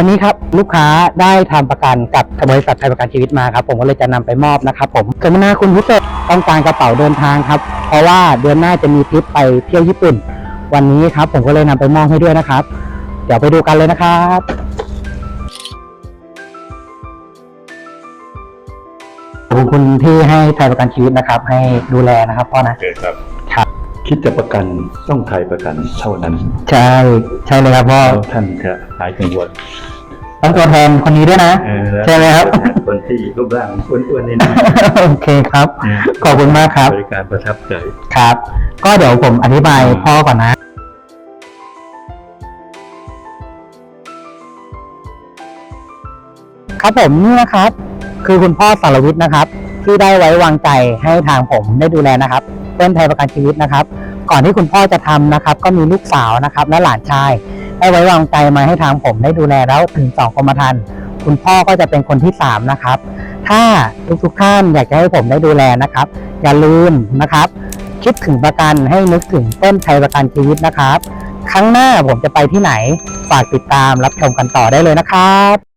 วันนี้ครับลูกค้าได้ทำประกันกับบริษัทไทยประกันชีวิตมาครับ ผมก็เลยจะนำไปมอบนะครับผมสมนาคุณพิเศษต้องการกระเป๋าเดินทางครับ เพราะว่าเดือนหน้าจะมีทริปไปเที่ยวญี่ปุ่น วันนี้ครับ ผมก็เลยนำไปมอบให้ด้วยนะครับ เดี๋ยวไปดูกันเลยนะครับขอบคุณที่ให้ไทยประกันชีวิตนะครับ ให้ดูแลนะครับพ่อนะ โอเคครับ ครับคิดจะประกันต้องไทยประกันเท่านั้นใช่ใช่เลยครับพ่อแล้วท่านจะหายกังวลต้องตัวแทนคนนี้ด้วยนะ เออแล้วใช่ไหมครับ คนที่รูปร่างอ้วนๆนี่นะโอเคครับ ขอบคุณมากครับ บริการประทับใจ ครับ ก็เดี๋ยวผมอธิบายอืมพ่อก่อนนะ ครับผมนี่นะครับ คือคุณพ่อสารวิทย์นะครับ ที่ได้ไว้วางใจให้ทางผมได้ดูแลนะครับเป็นไทยประกันชีวิตนะครับ ก่อนที่คุณพ่อจะทำนะครับ ก็มีลูกสาวนะครับ และหลานชายได้ไว้วางใจมาให้ทางผมได้ดูแลแล้วถึงสองกรมธรรม์คุณพ่อก็จะเป็นคนที่สามนะครับ ถ้าทุกๆท่านอยากจะให้ผมได้ดูแลนะครับ อย่าลืมนะครับ คิดถึงประกันให้นึกถึงต้นไทยประกันชีวิตนะครับ ครั้งหน้าผมจะไปที่ไหน ฝากติดตามรับชมกันต่อได้เลยนะครับ